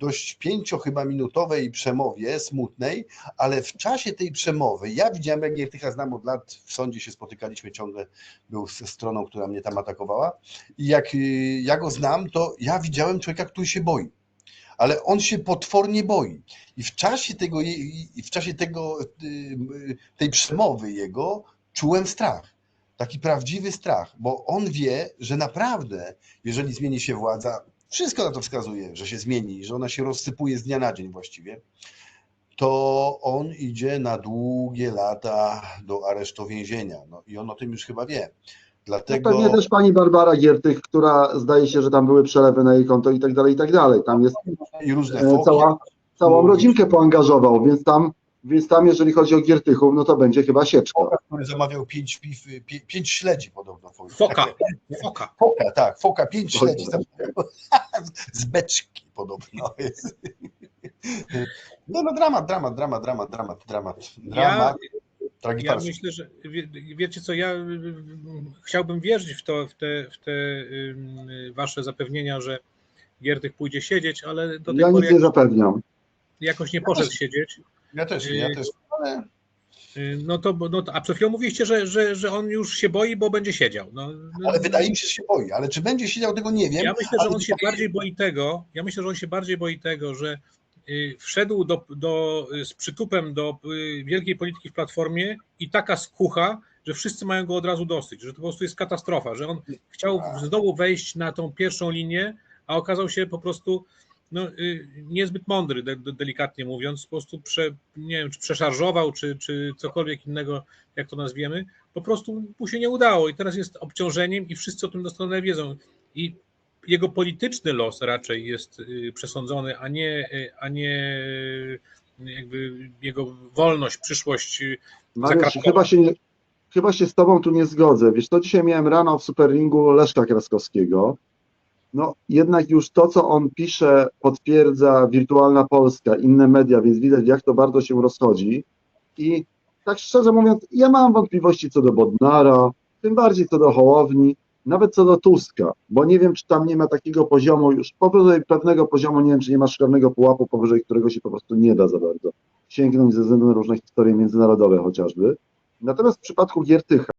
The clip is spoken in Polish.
dość pięcio chyba minutowej przemowie, smutnej, ale w czasie tej przemowy, ja widziałem, jak Giertycha znam od lat, w sądzie się spotykaliśmy ciągle, był ze stroną, która mnie tam atakowała i jak y, ja go znam, to ja widziałem człowieka, który się boi. Ale on się potwornie boi. I w czasie tego, w czasie tego, y, y, tej przemowy jego czułem strach. Taki prawdziwy strach, bo on wie, że naprawdę, jeżeli zmieni się władza, wszystko na to wskazuje, że się zmieni, że ona się rozsypuje z dnia na dzień właściwie, to on idzie na długie lata do aresztu więzienia. No i on o tym już chyba wie. No Dlatego pewnie też pani Barbara Giertych, która zdaje się, że tam były przelewy na jej konto i tak dalej, i tak dalej. Tam jest i różne e, foki. cała, całą rodzinkę poangażował, więc tam, więc tam jeżeli chodzi o Giertychów, no to będzie chyba sieczka. Foka, który zamawiał pięć, piw, pię- pięć śledzi podobno. Foka, foka. Foka, tak, foka, pięć Foka. śledzi. zamawiał. Z beczki podobno jest. No, no dramat, dramat, dramat, dramat, dramat, dramat, dramat. Ja Tragifarsz. myślę, że wie, wiecie co, ja y, y, chciałbym wierzyć w, to, w te, w te y, wasze zapewnienia, że Giertych pójdzie siedzieć, ale do tej Ja pory nic nie jakoś, zapewniam. jakoś nie poszedł siedzieć. Ja też, nie, ja też. Ale No to, no to, a przed chwilą mówiliście, że, że, że on już się boi, bo będzie siedział. No, no, Ale wydaje mi się, że się boi. Ale czy będzie siedział, tego nie wiem. Ja myślę, że on się bardziej boi tego, ja myślę, że on się bardziej boi tego, że y, wszedł do, do, y, z przytupem do y, wielkiej polityki w Platformie i taka skucha, że wszyscy mają go od razu dosyć, że to po prostu jest katastrofa, że on chciał znowu wejść na tą pierwszą linię, a okazał się po prostu no, y, niezbyt mądry, de, de, delikatnie mówiąc, po prostu prze, nie wiem, czy przeszarżował, czy, czy cokolwiek innego, jak to nazwiemy, po prostu mu się nie udało i teraz jest obciążeniem i wszyscy o tym doskonale wiedzą. I jego polityczny los raczej jest y, przesądzony, a nie, y, a nie jakby jego wolność, przyszłość. Mariusz, chyba się, nie, chyba się z tobą tu nie zgodzę. Wiesz, to dzisiaj miałem rano w Superringu Leszka Kraskowskiego. No jednak już to, co on pisze, potwierdza Wirtualna Polska, inne media, więc widać, jak to bardzo się rozchodzi. I tak szczerze mówiąc, ja mam wątpliwości co do Bodnara, tym bardziej co do Hołowni, nawet co do Tuska, bo nie wiem, czy tam nie ma takiego poziomu już, powyżej pewnego poziomu, nie wiem, czy nie ma szklanego pułapu, powyżej którego się po prostu nie da za bardzo sięgnąć ze względu na różne historie międzynarodowe chociażby. Natomiast w przypadku Giertycha,